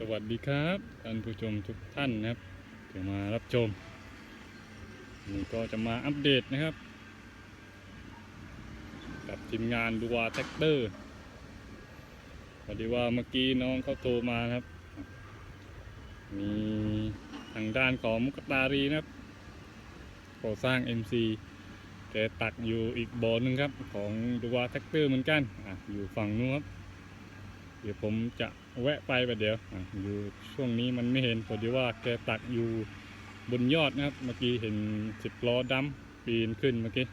สวัสดีครับท่านผู้ชมทุกท่านนะครับที่มารับชมนี่ก็จะมาอัปเดตนะครับ กับทีมงานดูวาแท็กเตอร์พอดีว่าเมื่อกี้น้องเขาโทรมาครับ มีทางด้านของมุกตารีนะครับก่อสร้าง MC แกตักอยู่อีกบ่อหนึ่งครับ ของดูวาแท็กเตอร์เหมือนกันอะอยู่ฝั่งนู้นครับ ดี๋ยวผมจะแวะไปประเดี๋ยวออยู่ช่วงนี้มันไม่เห็นพอดีว่าแกตักอยู่บนยอดนะครับ เมื่อกี้เห็นสิบล้อดำปีนขึ้นเมื่อกี้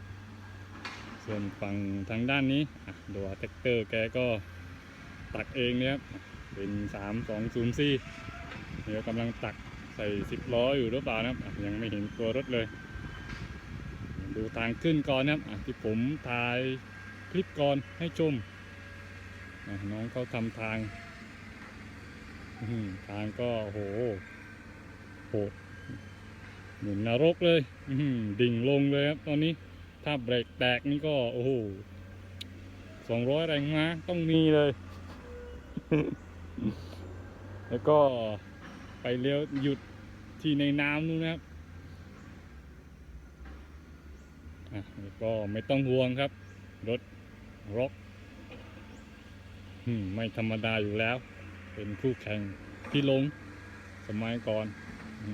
ส่วนฝั่งทางด้านนี้ดูว่าแท็กเตอร์แกก็ตักเองเนี่ยครับเป็นสามสองศูนย์สี่เดี๋ยวกำลังตักใส่สิบล้ออยู่หรือเปล่านะครับ ยังไม่เห็นตัวรถเลย ดูทางขึ้นก่อนนะครับที่ผมถ่ายคลิปก่อนให้ชม น้องเขาทำทางทางก็โหโหดเหมือนนรกเลยดิ่งลงเลยครับตอนนี้ถ้าเบรกแตกนี่ก็โอ้โหสองร้อยแรงม้าต้องมีเลย แล้วก็ไปเลี้ยวหยุดที่ในน้ำนู่นนะครับก็ไม่ต้องห่วงครับ รถร็อก ไม่ธรรมดาอยู่แล้ว เป็นคู่แข่งที่ลง สมัยก่อนอ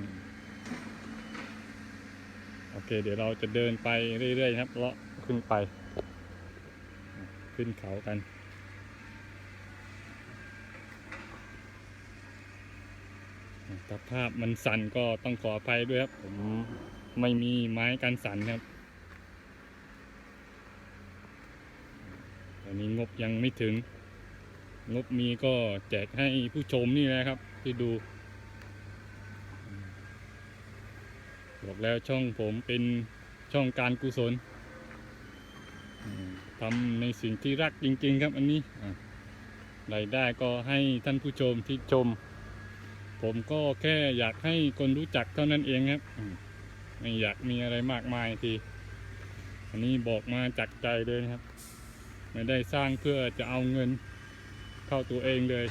โอเค เดี๋ยวเราจะเดินไปเรื่อยๆครับเลาะขึ้นไป ขึ้นเขากันถ้าภาพมันสั่นก็ต้องขออภัยด้วยครับ ผมไม่มีไม้กันสั่นครับตอนนี้งบยังไม่ถึง งบมีก็แจกให้ผู้ชมนี่แหละครับ ที่ดู บอกแล้วช่องผมเป็นช่องการกุศลทำในสิ่งที่รักจริง ๆ ครับอันนี้รายได้ก็ให้ท่านผู้ชมที่ชม ผมก็แค่อยากให้คนรู้จักเท่านั้นเองครับไม่อยากมีอะไรมากมายทีอันนี้บอกมาจากใจเลยนะครับ ไม่ได้สร้างเพื่อจะเอาเงิน เข้าตัวเองเลย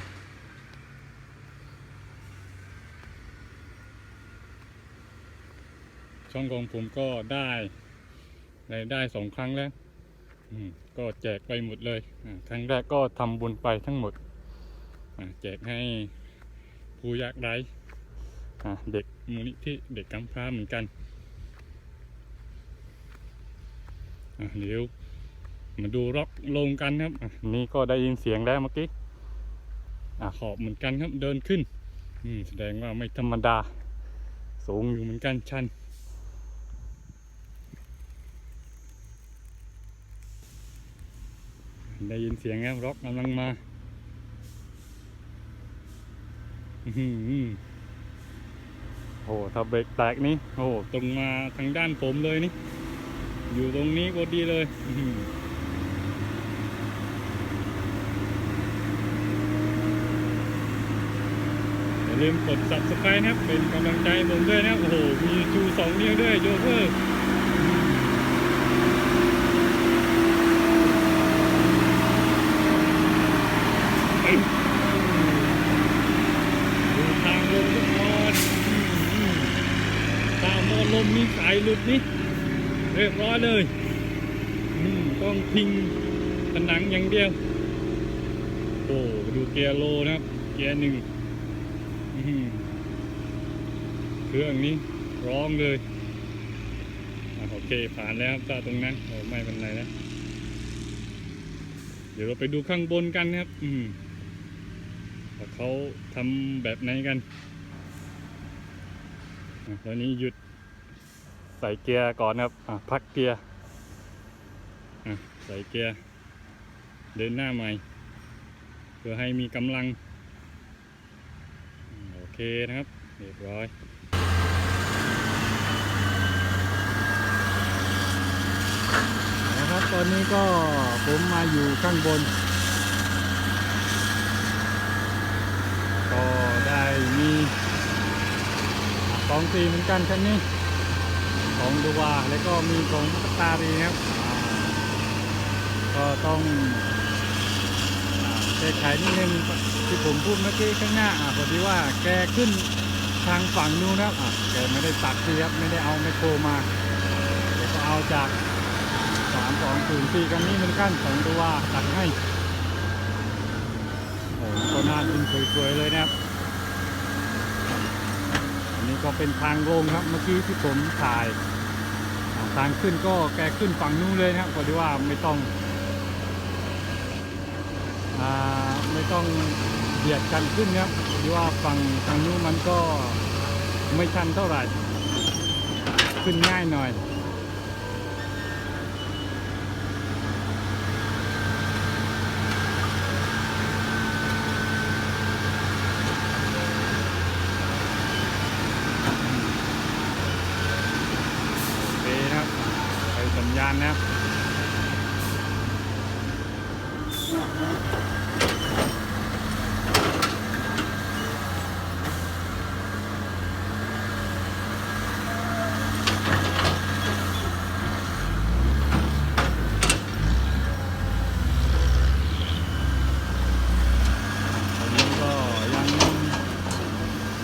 ช่องของผมก็ได้รายได้สองครั้งแล้วก็แจกไปหมดเลยครั้งแรกก็ทำบุญไปทั้งหมดแจกให้ผู้ยากไร้เด็กมูลนิธิเด็กกำพร้าเหมือนกันเดี๋ยวมาดูร็อกลงกันครับนี่ก็ได้ยินเสียงแล้วเมื่อกี้ ขอบเหมือนกันครับเดินขึ้นแสดงว่าไม่ธรรมดา สูงอยู่เหมือนกันชันได้ยินเสียงครับร็อกกำลังมาอื้อหือโอ้ถ้าเบรกแตกนี่ โอ้ตรงมาทางด้านผมเลยนี่ อยู่ตรงนี้พอดีเลยอื้อหือ อย่า ลืมกด subscribe นะครับ เป็นกำลังใจผมด้วยนะครับโอ้โห มีชูสองนิ้วด้วยโยเฟอร์เอ้ยดูทางลงทุกคนอืมตามมอลมมีสายหลุดนี่เรียบร้อยเลยอืมต้องพิงผนังอย่างเดียว โอ้ดูเกียร์โลนะครับ เกียร์หนึ่ง เครื่องนี้ร้องเลยอโอเคผ่านแล้วครับถ้าตรงนั้นโอ้ไม่เป็นไรนะ เดี๋ยวเราไปดูข้างบนกันนะครับ อืมว่าเขาทำแบบไหนกันตอนนี้หยุดใส่เกียร์ก่อนครับอะพักเกียร์อะใส่เกียร์เดินหน้าใหม่ เพื่อให้มีกำลัง เคนะครับ เรียบร้อยนะครับตอนนี้ก็ผมมาอยู่ข้างบน ก็ได้มีของฟรีเหมือนกันคันนี้ ของดูวาแล้วก็มีของมัตตารีครับ ก็ต้องอ่แค่ไขนิดนึง ที่ผมพูดเมื่อกี้ข้างหน้าอะพอดีว่าแกขึ้นทางฝั่งนู้นนะอะแกไม่ได้ตัดทีครับไม่ได้เอาไมโครมาแกก็เอาจากสามสองศูนย์สี่กันนี้เหมือนกันสองตัวตัดให้โอ้โหก็น่ากินสวยๆเลยนะครับอันนี้ก็เป็นทางลงครับเมื่อกี้ที่ผมถ่ายทางขึ้นก็แกขึ้นฝั่งนู้นเลยนะครับพอดีว่าไม่ต้อง ไม่ต้องเบียดกันขึ้นครับพอดีว่าฝั่งทางนู้นมันก็ไม่ชันเท่าไหร่ ขึ้นง่ายหน่อย โอเคนะครับไปสัญญาณนะครับ ตอนนี้ก็ยัง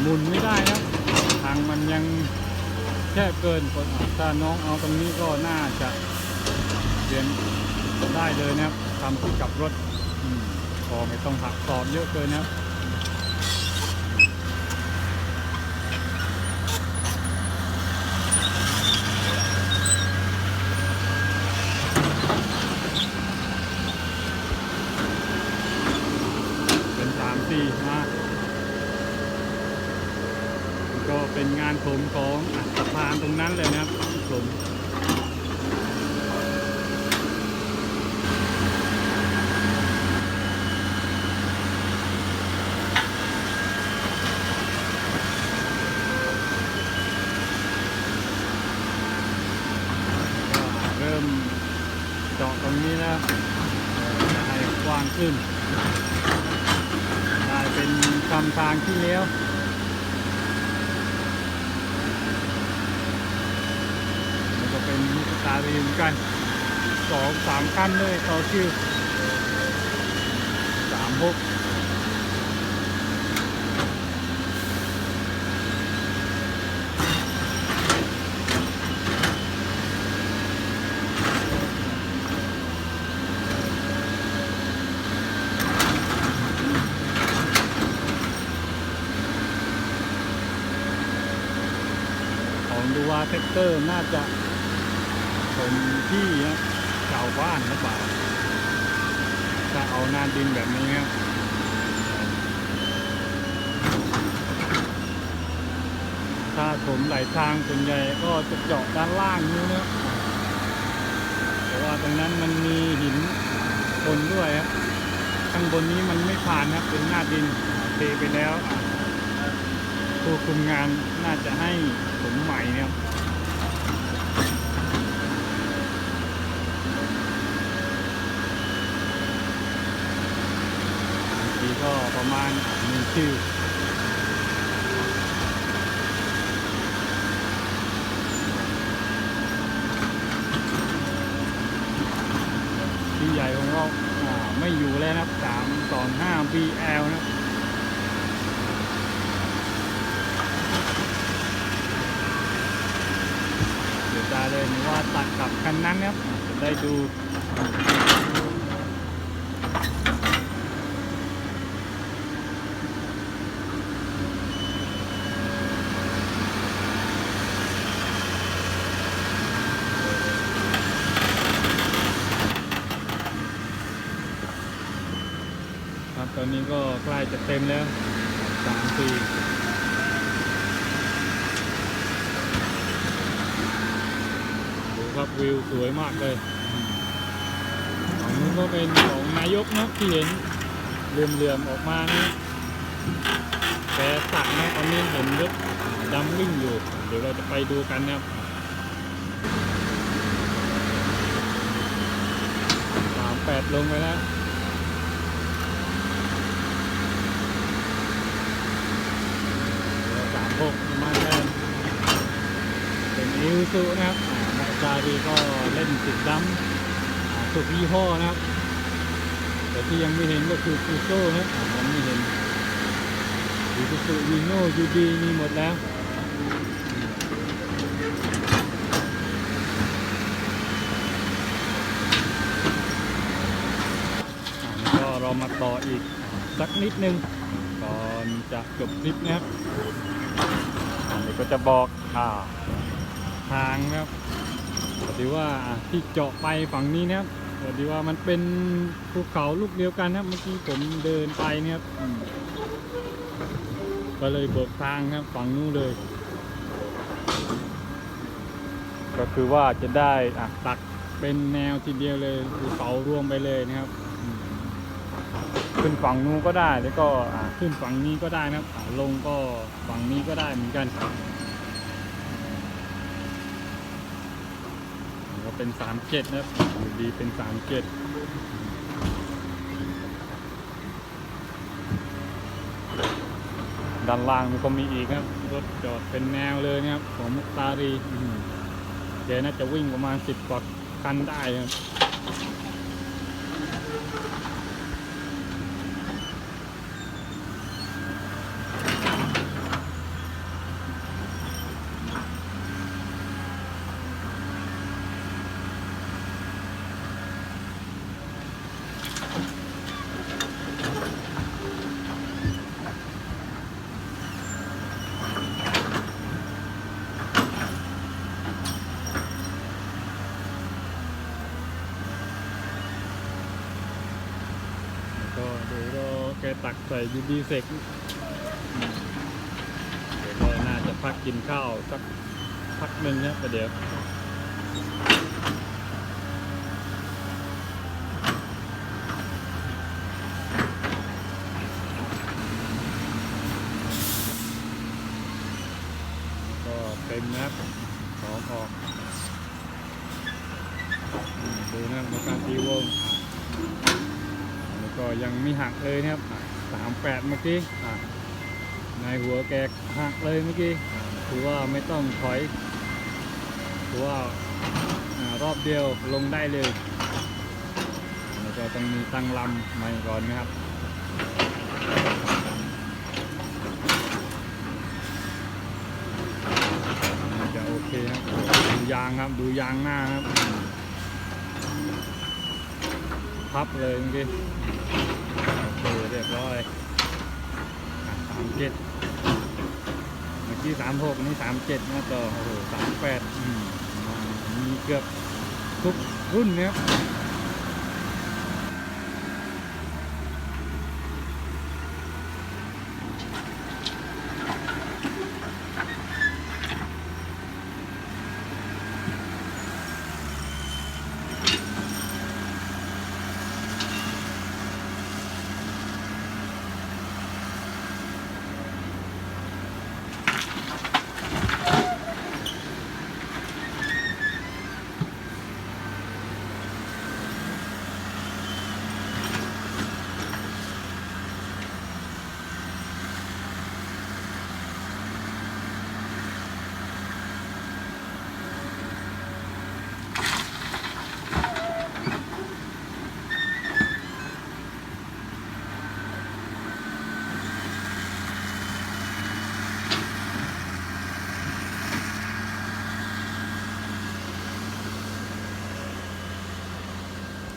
หมุนไม่ได้ครับ ทางมัน ยังแคบเกินคนอะถ้าน้องเอาตรงนี้ก็น่าจะเรียนได้เลยนะครับทำที่กับรถอพอไม่ต้องหักสอบเยอะเกินนะครับ เป็นสามสี่มาก็ เป็นงานผมของสะพานตรงนั้นเลยนะครับผมก็เริ่มเจาะตรงนี้แล้วจะให้กว้างขึ้นได้เป็นคำทางที่เลี้ยวก็เป็นมุก ตาลีเหมือนกันสองสามขั้นเลยต่อคิวสามหกดูว่าเทคเตอร์น่าจะ เป็นที่นะชาวบ้านหรือเปล่าถ้าเอานาดินแบบนี้ครับถ้าถมไหลทางส่วนใหญ่ก็จะเจาะด้านล่างนู้นะแต่ว่าตรงนั้นมันมีหินคนด้วยครับข้างบนนี้มันไม่ผ่านครับเป็นหน้าดินเทไปแล้วผู้คุมงานน่าจะให้ผมใหม่เนี่ยครับบางทีก็ ประมาณหนึ่งคิวที่ใหญ่ของเราไม่อยู่แล้วนะสามสองห้า BL นะเดี๋ยวตายเลยว่าตัดกับคันนั้นครับจะได้ดู อนนี้ก็ใกล้จะเต็มแล้วสามสี่ดูครับวิวสวยมากเลยของนู้ก็เป็นของนายกนะที่เห็นเหลื่อมๆออกมานี่แกสักนะตอนนี้เห็นรถดำวิ่งอยู่ เดี๋ยวเราจะไปดูกันนะครับสามแปดลงไปแล้วสามหกมาแทน เป็นอิวซุนะครับอ่ามาซาดีก็เล่นติดดำอ่าทุกยี่ห้อนะครับ แต่ที่ยังไม่เห็นก็คือฟูโซ่นะอ่ายังไม่เห็นยูซูซูวีโน่ยูดีมีหมดแล้วอ่าแล้วก็เรามาต่ออีกสักนิดนึงก่อนจะจบคลิปนะครับอันนี้ก็จะบอกอ่า ทางนะครับพอดีว่าอ่าที่เจาะไปฝั่งนี้นะครับพอดีว่ามันเป็นภูเขาลูกเดียวกันนะครับ เมื่อกี้ผมเดินไปนะครับอืมก็เลยเบิกทางนะครับฝั่งนู้นเลย ก็คือว่าจะได้อะตักเป็นแนวทีเดียวเลยภูเขารวมไปเลยนะครับอืมขึ้นฝั่งนู้นก็ได้แล้วก็อะขึ้นฝั่งนี้ก็ได้นะครับอะลงก็ฝั่งนี้ก็ได้เหมือนกัน ก็เป็นสามเจ็ดนะครับอยู่ดีเป็นสามเจ็ดด้านล่างมันก็มีอีกครับรถจอดเป็นแนวเลยนะครับของมุกตารีเดี๋ยวน่าจะวิ่งประมาณสิบกว่าคันได้ครับแล้วก็เดี๋ยวรอแกตักใส่ยูดีเสร็จอืมเดี๋ยวก็น่าจะพักกินข้าวสักพักหนึ่งนะประเดี๋ยวก็เต็มนะครับของออกอืมดูนะครับในการตีวงอะแล้ว ก็ยังไม่หักเลยนะครับสามแปดเมื่อกี้ในหัวแกหักเลยเมื่อกี้อะคือว่าไม่ต้องถอยคือว่าอารอบเดียวลงได้เลยแล้วก็ต้องมีตั้งลำใหม่ก่อนนะครับจะโอเคครับดูยางครับดูยางหน้าครับ พับเลยเมื่อกี้โอเคเรียบร้อยสามเจ็ดเมื่อกี้สามหกนี่สามเจ็ดนะต่อโอ้โหสามแปดมีเกือบทุกรุ่นนะครับ